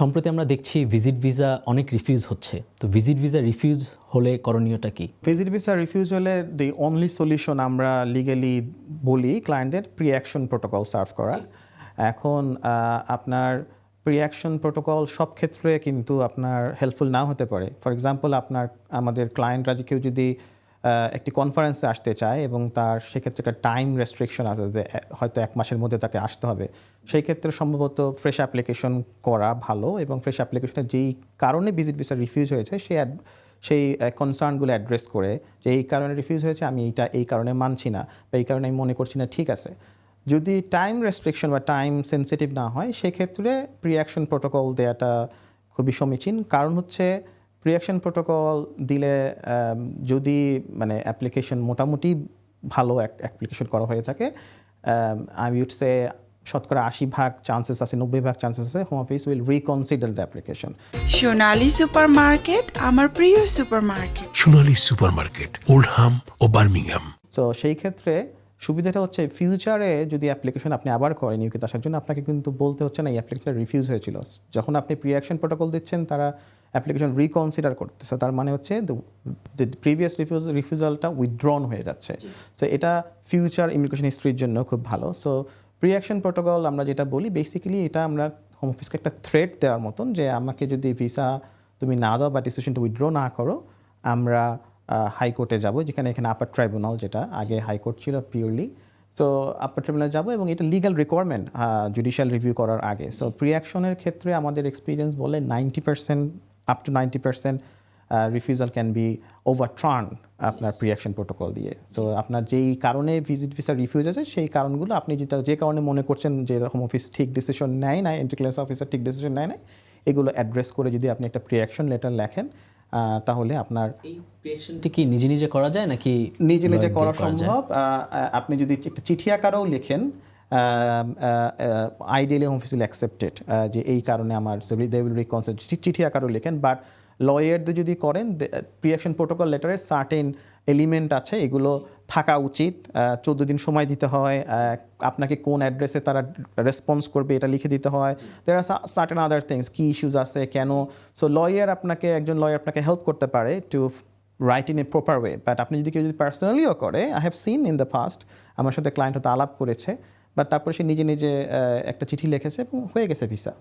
সম্প্রতি আমরা দেখছি ভিজিট ভিসা অনেক রিফিউজ হচ্ছে। তো ভিজিট ভিসা রিফিউজ হলে করণীয়টা কি? ভিজিট ভিসা রিফিউজ হলে দি অনলি সলিউশন আমরা লিগালি বলি ক্লায়েন্টের প্রি অ্যাকশন প্রোটোকল সার্ভ করা। এখন আপনার প্রি অ্যাকশন প্রোটোকল সব ক্ষেত্রে কিন্তু আপনার হেল্পফুল নাও হতে পারে। ফর এক্সাম্পল আপনার, আমাদের ক্লায়েন্টরা কেউ যদি একটি কনফারেন্সে আসতে চায় এবং তার সেক্ষেত্রে একটা টাইম রেস্ট্রিকশন আছে যে হয়তো এক মাসের মধ্যে তাকে আসতে হবে। সেই ক্ষেত্রে সম্ভবত ফ্রেশ অ্যাপ্লিকেশন করা ভালো এবং ফ্রেশ অ্যাপ্লিকেশনে যেই কারণে ভিজিট ভিসা রিফিউজ হয়েছে, সেই সেই কনসার্নগুলো অ্যাড্রেস করে যে, এই কারণে রিফিউজ হয়েছে, আমি এইটা, এই কারণে মানছি না বা এই কারণে আমি মনে করছি না, ঠিক আছে। যদি টাইম রেস্ট্রিকশন বা টাইম সেন্সিটিভ না হয়, সেক্ষেত্রে প্রি অ্যাকশন প্রোটোকল দেওয়াটা খুবই সমীচীন। কারণ হচ্ছে প্রি অ্যাকশন প্রোটোকল দিলে যদি মানে অ্যাপ্লিকেশন মোটামুটি ভালো অ্যাপ্লিকেশন করা হয়ে থাকে আই উড সে শতকরা আশি ভাগ চান্সেস আছে নব্বই ভাগ চান্সেস আছে home office will reconsider the application Sonali supermarket আমার প্রিয় সুপারমার্কেট। সোনালী সুপারমার্কেট ওল্ডহাম ও বার্মিংহাম সো সেই ক্ষেত্রে সুবিধাটা হচ্ছে ফিউচারে যদি অ্যাপ্লিকেশন আপনি আবার করেন ইউকেতে আসার জন্য আপনাকে কিন্তু বলতে হচ্ছে না এই অ্যাপ্লিকেশনটা রিফিউজ হয়েছিল। যখন আপনি প্রি অ্যাকশন প্রোটোকল দিচ্ছেন তারা অ্যাপ্লিকেশন রিকনসিডার করতেছে। তার মানে হচ্ছে প্রিভিয়াস রিফিউজ রিফিউজালটা উইথড্রন হয়ে যাচ্ছে। সো এটা ফিউচার ইমিগ্রেশন হিস্ট্রির জন্য খুব ভালো। সো প্রি অ্যাকশন প্রোটোকল আমরা যেটা বলি বেসিক্যালি এটা আমরা হোম অফিসকে একটা থ্রেট দেওয়ার মতন যে আমাকে যদি ভিসা তুমি না দাও বা ডিসিশনটা উইথড্র না করো আমরা হাইকোর্টে যাব যেখানে এখানে আপার ট্রাইব্যুনাল যেটা আগে হাইকোর্ট ছিল পিওরলি সো আপার ট্রাইব্যুনাল যাব এবং এটা লিগাল রিকোয়ারমেন্ট জুডিশিয়াল রিভিউ করার আগে। সো প্রি অ্যাকশনের ক্ষেত্রে আমাদের এক্সপিরিয়েন্স বলে ninety percent up to ninety percent refusal can be overturn আপনার প্রি অ্যাকশন প্রোটোকল দিয়ে। সো আপনার যেই কারণে ভিজিট ভিসা রিফিউজ আছে সেই কারণগুলো আপনি যেটা যে কারণে মনে করছেন যে এরকম অফিস ঠিক ডিসিশন নেয় না ইন্টারক্লাস অফিসার ঠিক ডিসিশন নেয় না এগুলো অ্যাড্রেস করে যদি আপনি একটা প্রি অ্যাকশন লেটার লেখেন তাহলে আপনার এই কি নিজে নিজে করা যায় নাকি নিজে নিজে করা সম্ভব। আপনি যদি একটা চিঠি আকারেও লেখেন আইডিয়ালি হোম ফিসিল অ্যাকসেপ্টেড যে এই কারণে আমার দে উইল রিকনসিডার চিঠি আকারেও লেখেন বাট লয়ারদের যদি করেন প্রিয়াকশন প্রোটোকল লেটারের সার্টেন এলিমেন্ট আছে এগুলো থাকা উচিত। চোদ্দ দিন সময় দিতে হয়। আপনাকে কোন অ্যাড্রেসে তারা রেসপন্স করবে এটা লিখে দিতে হয়। দের আর সার্টেন আদার থিংস কী ইস্যুজ আছে, কেন? সো লয়ার আপনাকে, একজন লয়ার আপনাকে হেল্প করতে পারে to write in a proper way but আপনি যদি কেউ যদি পার্সোনালিও করে I have seen in the past আমার সাথে ক্লায়েন্ট হয়তো আলাপ করেছে বাট তারপরে সে নিজে নিজে একটা চিঠি লিখেছে এবং হয়ে গেছে ভিসা